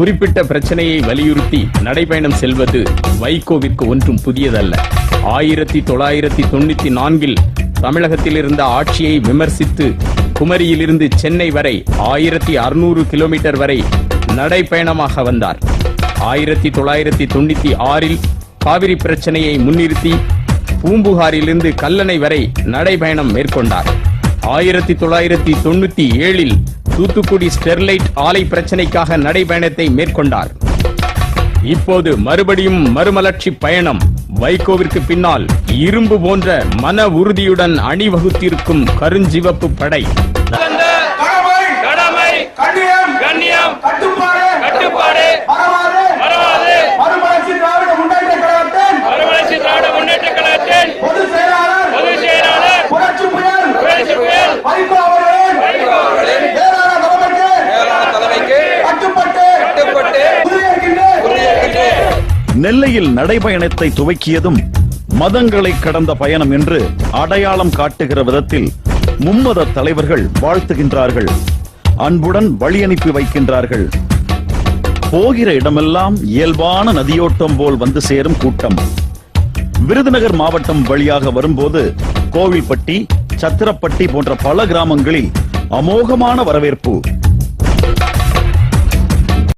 குறிப்பிட்ட பிரச்சனையை வலியுறுத்தி நடைபயணம் செல்வது வைகோவிற்கு ஒன்றும் புதியதல்ல. ஆயிரத்தி தொள்ளாயிரத்தி தொண்ணூத்தி நான்கில் தமிழகத்தில் இருந்த ஆட்சியை விமர்சித்து குமரியிலிருந்து சென்னை வரை ஆயிரத்தி அறுநூறு கிலோமீட்டர் வரை நடைபயணமாக வந்தார். ஆயிரத்தி தொள்ளாயிரத்தி தொண்ணூத்தி ஆறில் காவிரி பிரச்சனையை முன்னிறுத்தி பூம்புகாரிலிருந்து கல்லணை வரை நடைபயணம் மேற்கொண்டார். ஆயிரத்தி தொள்ளாயிரத்தி தொண்ணூத்தி ஏழில் தூத்துக்குடி ஸ்டெர்லைட் ஆலை பிரச்சனைக்காக நடைபயணத்தை மேற்கொண்டார். இப்போது மறுபடியும் மறுமலர்ச்சி பயணம். வைகோவிற்கு பின்னால் இரும்பு போன்ற மன உறுதியுடன் அணிவகுத்திருக்கும் கருஞ்சிவப்பு படை. நெல்லையில் நடைபயணத்தை துவக்கியதும் மதங்களை கடந்த பயணம் என்று அடையாளம் காட்டுகிற விதத்தில் மும்மத தலைவர்கள் வாழ்த்துகின்றார்கள். அன்புடன் வழி அனுப்பி வைக்கின்றார்கள். போகிற இடமெல்லாம் இயல்பான நதியோட்டம் போல் வந்து சேரும் கூட்டம். விருதுநகர் மாவட்டம் வழியாக வரும்போது கோவில்பட்டி சத்திரப்பட்டி போன்ற பல கிராமங்களில் அமோகமான வரவேற்பு.